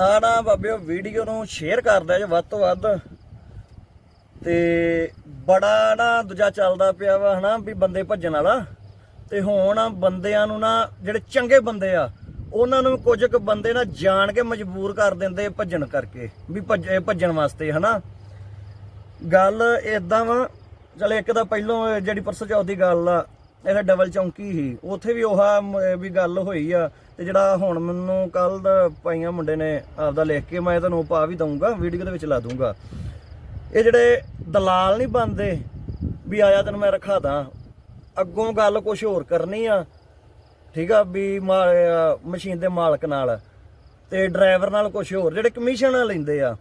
ਆ ਨਾ ਬਾਬਿਓ ਵੀਡੀਓ ਨੂੰ ਸ਼ੇਅਰ ਕਰਦਾ ਜੇ ਵੱਧ ਤੋਂ ਵੱਧ। ਤੇ ਬੜਾ ਨਾ ਦੂਜਾ ਚੱਲਦਾ ਪਿਆ ਵਾ ਹਨਾ ਵੀ ਬੰਦੇ ਭੱਜਣ ਵਾਲਾ। ਤੇ ਹੁਣ ਬੰਦਿਆਂ ਨੂੰ ਨਾ ਜਿਹੜੇ ਚੰਗੇ ਬੰਦੇ ਆ, ਉਹਨਾਂ ਨੂੰ ਕੁਝ ਕੁ ਬੰਦੇ ਨਾ ਜਾਣ ਕੇ ਮਜਬੂਰ ਕਰ ਦਿੰਦੇ ਭੱਜਣ ਕਰਕੇ, ਵੀ ਭੱਜ- ਭੱਜਣ ਵਾਸਤੇ ਹਨਾ। ਗੱਲ ਇਦਾਂ ਵਾ, ਚਲ ਇੱਕ ਤਾਂ ਪਹਿਲੋਂ ਜਿਹੜੀ ਪਰਸੋਂ ਚੌਥ ਦੀ ਗੱਲ ਆ ਇਹ ਡਬਲ ਚੌਂਕੀ ਸੀ। ਉੱਥੇ ਵੀ ਉਹ ਵੀ ਗੱਲ ਹੋਈ ਆ ਤੇ ਜਿਹੜਾ ਹੁਣ ਮੈਨੂੰ ਕੱਲ ਦਾ ਪਾਈਆਂ ਮੁੰਡੇ ਨੇ ਆਪਦਾ ਲਿਖ ਕੇ ਮੈਂ ਤੁਹਾਨੂੰ ਪਾ ਵੀ ਦਊਂਗਾ ਵੀਡੀਓ ਦੇ ਵਿੱਚ ਲਾ ਦਊਂਗਾ। ਇਹ ਜਿਹੜੇ ਦਲਾਲ ਨਹੀਂ ਬੰਦੇ ਵੀ ਆਇਆ ਤੈਨੂੰ ਮੈਂ ਰਖਾ ਦਾਂ, ਅੱਗੋਂ ਗੱਲ ਕੁਝ ਹੋਰ ਕਰਨੀ ਆ, ਠੀਕ ਆ ਵੀ ਮਾ- ਮਸ਼ੀਨ ਦੇ ਮਾਲਕ ਨਾਲ ਤੇ ਡਰਾਈਵਰ ਨਾਲ ਕੁਝ ਹੋਰ, ਜਿਹੜੇ ਕਮਿਸ਼ਨ ਲੈਂਦੇ ਆ।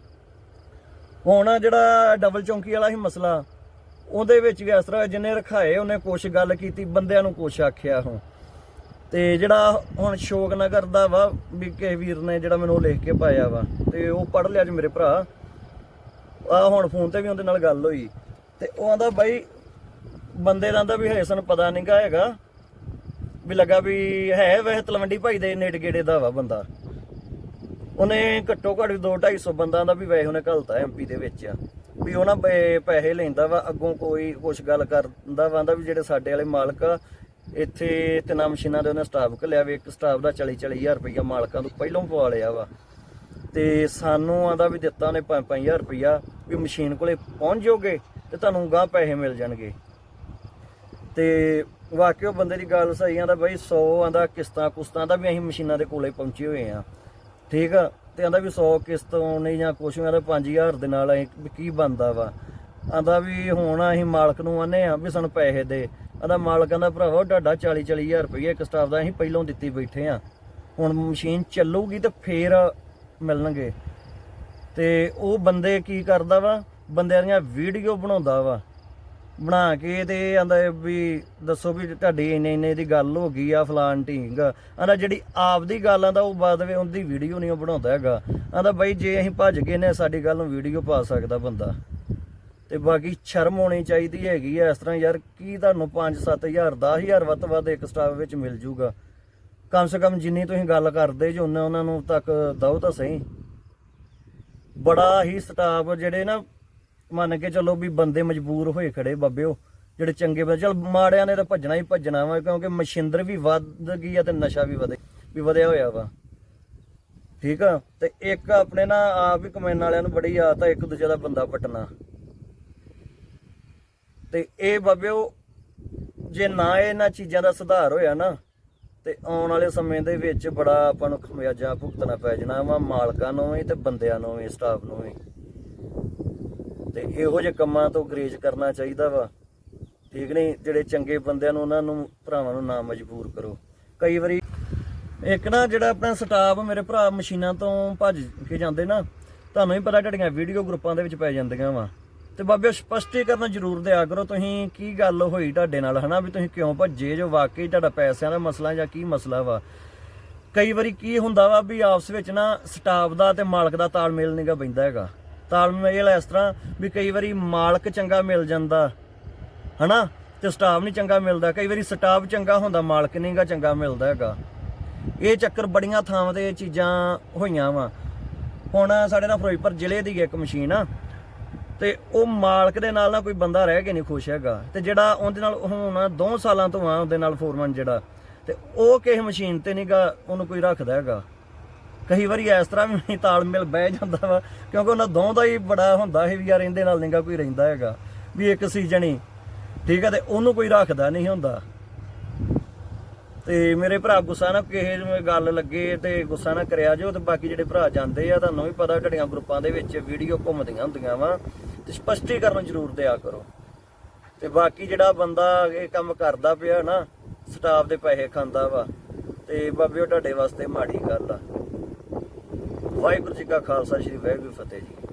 ਹੁਣ ਜਿਹੜਾ ਡਬਲ ਚੌਂਕੀ ਵਾਲਾ ਹੀ ਮਸਲਾ ਉਹਦੇ ਵਿੱਚ ਵੀ ਇਸ ਤਰ੍ਹਾਂ ਜਿਹਨੇ ਰਖਾਏ, ਉਹਨੇ ਕੁਛ ਗੱਲ ਕੀਤੀ, ਬੰਦਿਆਂ ਨੂੰ ਕੁਛ ਆਖਿਆ ਹੁਣ। ਤੇ ਜਿਹੜਾ ਹੁਣ ਸ਼ੋਕ ਨਗਰ ਦਾ ਵਾ, ਵੀ ਕਿਸੇ ਵੀਰ ਨੇ ਜਿਹੜਾ ਮੈਨੂੰ ਲਿਖ ਕੇ ਪਾਇਆ ਵਾ, ਤੇ ਉਹ ਪੜ ਲਿਆ ਜੀ ਮੇਰੇ ਭਰਾ। ਆ ਹੁਣ ਫੋਨ ਤੇ ਵੀ ਉਹਦੇ ਨਾਲ ਗੱਲ ਹੋਈ। ਤੇ ਉਹ ਆਂਦਾ, ਬਾਈ, ਬੰਦੇ ਦਾ ਆਂਦਾ ਵੀ ਹਜੇ ਸਾਨੂੰ ਪਤਾ ਨਹੀਂਗਾ ਹੈਗਾ, ਵੀ ਲੱਗਾ ਵੀ ਹੈ ਵੈਸੇ ਤਲਵੰਡੀ ਭਾਈ ਦੇ ਨੇੜੇ ਗੇੜੇ ਦਾ ਵਾ ਬੰਦਾ। ਉਹਨੇ ਘੱਟੋ ਘੱਟ 2-250 ਬੰਦਾ ਦਾ ਵੀ ਵੈਸੇ ਉਹਨੇ ਘਲਤਾ ਐਮਪੀ ਦੇ ਵਿੱਚ ਵੀ ਉਹ ਨਾ ਪੈ- ਪੈਸੇ ਲੈਂਦਾ ਵਾ, ਅੱਗੋਂ ਕੋਈ ਕੁਛ ਗੱਲ ਕਰਦਾ ਵਾ ਵੀ ਜਿਹੜੇ ਸਾਡੇ ਵਾਲੇ ਮਾਲਕ ਆ, ਇੱਥੇ ਤਿੰਨਾਂ ਮਸ਼ੀਨਾਂ ਦੇ ਉਹਨੇ ਸਟਾਫ ਘੱਲਿਆ ਵੀ, ਇੱਕ ਸਟਾਫ ਦਾ 40-40000 ਰੁਪਈਆ ਮਾਲਕਾਂ ਤੋਂ ਪਹਿਲਾਂ ਪਵਾ ਲਿਆ ਵਾ। ਤੇ ਸਾਨੂੰ ਆਂਦਾ ਵੀ ਦਿੱਤਾ ਉਹਨੇ 5-5000 ਰੁਪਈਆ, ਵੀ ਮਸ਼ੀਨ ਕੋਲੇ ਪਹੁੰਚ ਜਾਓਗੇ ਤੇ ਤੁਹਾਨੂੰ ਗਾਹ ਪੈਸੇ ਮਿਲ ਜਾਣਗੇ। ਤੇ ਵਾਕਿਓ ਬੰਦੇ ਦੀ ਗੱਲ ਸਹੀ ਆਂਦਾ ਬਈ 100 ਆਂਦਾ ਕਿਸ਼ਤਾਂ ਕੁਸ਼ਤਾਂ ਦਾ ਵੀ ਅਸੀਂ ਮਸ਼ੀਨਾਂ ਦੇ ਕੋਲੇ ਪਹੁੰਚੇ ਹੋਏ ਆ। ਠੀਕ ਆ? ਤੇ ਆਂਦਾ ਵੀ 100 ਕਿਸ਼ਤ ਆਉਣੀ ਜਾਂ ਕੁਛ ਆਂਦਾ 5000 ਦੇ ਨਾਲ ਅਸੀਂ ਕੀ ਬੰਦਾ ਵਾ। ਆਂਦਾ ਵੀ ਹੁਣ ਅਸੀਂ ਮਾਲਕ ਨੂੰ ਆਨੇ ਆ ਵੀ ਸਾਨੂੰ ਪੈਸੇ ਦੇ। ਆਂਦਾ ਮਾਲਕ ਆਂਦਾ, ਭਰਾਵਾ ਤੁਹਾਡਾ 40 40000 ਰੁਪਏ ਇੱਕ ਸਟਾਫ ਦਾ ਅਸੀਂ ਪਹਿਲਾਂ ਦਿੱਤੀ ਬੈਠੇ ਆ। ਹੁਣ ਮਸ਼ੀਨ ਚੱਲੂਗੀ ਤੇ ਫੇਰ ਮਿਲਣਗੇ। ਤੇ ਉਹ ਬੰਦੇ ਕੀ ਕਰਦਾ ਵਾ? ਬੰਦਿਆਂ ਦੀਆਂ ਵੀਡੀਓ ਬਣਾਉਂਦਾ ਵਾ। ਬਣਾ ਕੇ ਤੇ ਆਂਦਾ ਵੀ ਦੱਸੋ ਵੀ ਤੁਹਾਡੀ ਇੰਨੇ ਇੰਨੇ ਦੀ ਗੱਲ ਹੋ ਗਈ ਆ ਫਲਾਨ ਢੀਂਗ। ਆਂਦਾ ਜਿਹੜੀ ਆਪ ਦੀ ਗੱਲ ਆਂਦਾ ਉਹ ਬਾਅਦ ਵਿੱਚ ਉਹਦੀ ਵੀਡੀਓ ਨਹੀਂ ਉਹ ਬਣਾਉਂਦਾ ਹੈਗਾ। ਆਂਦਾ ਬਾਈ ਜੇ ਅਸੀਂ ਭੱਜ ਗਏ ਨੇ ਸਾਡੀ ਗੱਲ ਨੂੰ ਵੀਡੀਓ ਪਾ ਸਕਦਾ ਬੰਦਾ। ਤੇ ਬਾਕੀ ਸ਼ਰਮ ਹੋਣੀ ਚਾਹੀਦੀ ਹੈਗੀ ਆ ਇਸ ਤਰ੍ਹਾਂ ਯਾਰ ਕੀ ਤੁਹਾਨੂੰ 5-7000 10000 ਵੱਧ ਤੋਂ ਵੱਧ ਇੱਕ ਸਟਾਫ ਵਿੱਚ ਮਿਲ ਜੂਗਾ। ਕਮ ਸੇ ਕਮ ਜਿੰਨੀ ਤੁਸੀਂ ਗੱਲ ਕਰਦੇ ਜੋ ਉਹਨਾਂ ਉਹਨਾਂ ਨੂੰ ਤੱਕ ਦਓ ਤਾਂ ਸਹੀ। ਬੜਾ ਹੀ ਸਟਾਫ ਜਿਹੜੇ ਨਾ ਮੰਨ ਕੇ ਚਲੋ ਵੀ ਬੰਦੇ ਮਜਬੂਰ ਹੋਏ ਖੜੇ ਬਾਬਿਓ, ਜਿਹੜੇ ਚੰਗੇ ਬੰਦੇ, ਚਲ ਮਾੜਿਆਂ ਨੇ ਤਾਂ ਭੱਜਣਾ ਹੀ ਭੱਜਣਾ ਵਾ, ਕਿਉਂਕਿ ਮਸ਼ਿੰਦਰ ਵੀ ਵੱਧ ਗਈ ਆ ਤੇ ਨਸ਼ਾ ਵੀ ਵਧੇ, ਵੀ ਵਧਿਆ ਹੋਇਆ ਵਾ। ਠੀਕ ਆ? ਤੇ ਇੱਕ ਆਪਣੇ ਨਾ ਆਪ ਹੀ ਕਮੈਨ ਵਾਲਿਆਂ ਨੂੰ ਬੜੀ ਆਦਤ ਆ, ਇੱਕ ਦੂਜੇ ਦਾ ਬੰਦਾ ਪਟਣਾ। ਤੇ ਇਹ ਬਾਬਿਓ, ਜੇ ਨਾ ਇਹਨਾਂ ਚੀਜ਼ਾਂ ਦਾ ਸੁਧਾਰ ਹੋਇਆ ਨਾ, ਤੇ ਆਉਣ ਵਾਲੇ ਸਮੇਂ ਦੇ ਵਿੱਚ ਬੜਾ ਆਪਾਂ ਨੂੰ ਖਮਿਆਜਾ ਭੁਗਤਣਾ ਪੈ ਜਾਣਾ ਵਾ, ਮਾਲਕਾਂ ਨੂੰ ਵੀ ਤੇ ਬੰਦਿਆਂ ਨੂੰ ਵੀ ਸਟਾਫ ਨੂੰ ਵੀ। ਤੇ ਇਹੋ ਜਿਹੇ ਕੰਮਾਂ ਤੋਂ ਗਰੇਜ ਕਰਨਾ ਚਾਹੀਦਾ ਵਾ। ਠੀਕ ਨਹੀਂ? ਜਿਹੜੇ ਚੰਗੇ ਬੰਦਿਆਂ ਨੂੰ, ਉਹਨਾਂ ਨੂੰ, ਭਰਾਵਾਂ ਨੂੰ ਨਾ ਮਜਬੂਰ ਕਰੋ। ਕਈ ਵਾਰੀ ਇੱਕ ਨਾ ਜਿਹੜਾ ਆਪਣਾ ਸਟਾਫ ਮੇਰੇ ਭਰਾ ਮਸ਼ੀਨਾਂ ਤੋਂ ਭੱਜ ਕੇ ਜਾਂਦੇ ਨਾ, ਤੁਹਾਨੂੰ ਵੀ ਪਤਾ ਤੁਹਾਡੀਆਂ ਵੀਡੀਓ ਗਰੁੱਪਾਂ ਦੇ ਵਿੱਚ ਪੈ ਜਾਂਦੀਆਂ ਵਾ। ਤੇ ਬਾਬੇ, ਸਪਸ਼ਟੀਕਰਨ ਜ਼ਰੂਰ ਦਿਆ ਕਰੋ, ਤੁਸੀਂ ਕੀ ਗੱਲ ਹੋਈ ਤੁਹਾਡੇ ਨਾਲ, ਹਨਾ? ਵੀ ਤੁਸੀਂ ਕਿਉਂ ਭੱਜੇ ਜੋ ਵਾਕਈ ਤੁਹਾਡਾ ਪੈਸਿਆਂ ਦਾ ਮਸਲਾ ਜਾਂ ਕੀ ਮਸਲਾ ਵਾ? ਕਈ ਵਾਰੀ ਕੀ ਹੁੰਦਾ ਵਾ ਵੀ ਆਪਸ ਵਿੱਚ ਨਾ ਸਟਾਫ ਦਾ ਤੇ ਮਾਲਕ ਦਾ ਤਾਲਮੇਲ ਨਹੀਂਗਾ ਬੈਂਦਾ ਹੈਗਾ। ਤਾਲਮੇਲ ਇਸ ਤਰ੍ਹਾਂ ਵੀ ਕਈ ਵਾਰੀ ਮਾਲਕ ਚੰਗਾ ਮਿਲ ਜਾਂਦਾ, ਹਨਾ? ਤੇ ਸਟਾਫ ਨਹੀਂ ਚੰਗਾ ਮਿਲਦਾ, ਕਈ ਵਾਰੀ ਸਟਾਫ ਚੰਗਾ ਹੁੰਦਾ, ਮਾਲਕ ਨਹੀਂਗਾ ਚੰਗਾ ਮਿਲਦਾ ਹੈਗਾ। ਇਹ ਚੱਕਰ ਬੜੀਆਂ ਥਾਵਾਂ ਤੇ ਇਹ ਚੀਜ਼ਾਂ ਹੋਈਆਂ ਵਾ। ਹੁਣ ਸਾਡੇ ਨਾਲ ਫਿਰੋਜ਼ਪੁਰ ਜ਼ਿਲ੍ਹੇ ਦੀ ਇੱਕ ਮਸ਼ੀਨ ਆ, ਤੇ ਉਹ ਮਾਲਕ ਦੇ ਨਾਲ ਨਾ ਕੋਈ ਬੰਦਾ ਰਹਿ ਕੇ ਨਹੀਂ ਖੁਸ਼ ਹੈਗਾ। ਤੇ ਜਿਹੜਾ ਉਹਦੇ ਨਾਲ ਹੁਣ 2 ਸਾਲਾਂ ਤੋਂ ਆ, ਉਹਦੇ ਨਾਲ ਫੋਰਮਨ ਜਿਹੜਾ। ਤੇ ਉਹ ਕਿਸੇ ਮਸ਼ੀਨ ਤੇ ਨਹੀਂਗਾ ਉਹਨੂੰ ਕੋਈ ਰੱਖਦਾ ਹੈਗਾ। ਕਈ ਵਾਰੀ ਇਸ ਤਰ੍ਹਾਂ ਵੀ ਤਾਲਮੇਲ ਬਹਿ ਜਾਂਦਾ ਵਾ, ਕਿਉਂਕਿ ਉਹਨਾਂ ਦੋਵਾਂ ਦਾ ਹੀ ਬੜਾ ਹੁੰਦਾ ਹੈ ਵੀ ਯਾਰ ਇਹਦੇ ਨਾਲ ਨਹੀਂਗਾ ਕੋਈ ਰਹਿੰਦਾ ਹੈਗਾ, ਵੀ ਇੱਕ ਸੀਜ਼ਨ ਹੀ, ਠੀਕ ਹੈ ਤੇ ਉਹਨੂੰ ਕੋਈ ਰੱਖਦਾ ਨਹੀਂ ਹੁੰਦਾ। ਤੇ ਮੇਰੇ ਭਰਾ ਗੁੱਸਾ ਨਾ ਕਿਸੇ ਗੱਲ ਲੱਗੇ ਤੇ ਗੁੱਸਾ ਨਾ ਕਰਿਆ ਜੋ ਤੇ ਬਾਕੀ ਜਿਹੜੇ ਭਰਾ ਜਾਂਦੇ ਆ, ਤੁਹਾਨੂੰ ਵੀ ਪਤਾ ਤੁਹਾਡੀਆਂ ਗਰੁੱਪਾਂ ਦੇ ਵਿੱਚ ਵੀਡੀਓ ਘੁੰਮਦੀਆਂ ਹੁੰਦੀਆਂ ਵਾ, ਤੇ ਸਪਸ਼ਟੀਕਰਨ ਜ਼ਰੂਰ ਦਿਆ ਕਰੋ। ਤੇ ਬਾਕੀ ਜਿਹੜਾ ਬੰਦਾ ਇਹ ਕੰਮ ਕਰਦਾ ਪਿਆ ਨਾ ਸਟਾਫ ਦੇ ਪੈਸੇ ਖਾਂਦਾ ਵਾ, ਤੇ ਬਾਬਿਓ ਤੁਹਾਡੇ ਵਾਸਤੇ ਮਾੜੀ ਗੱਲ ਆ। ਵਾਹਿਗੁਰੂ ਜੀ ਕਾ ਖਾਲਸਾ ਸ੍ਰੀ ਵਾਹਿਗੁਰੂ ਫਤਿਹ ਜੀ।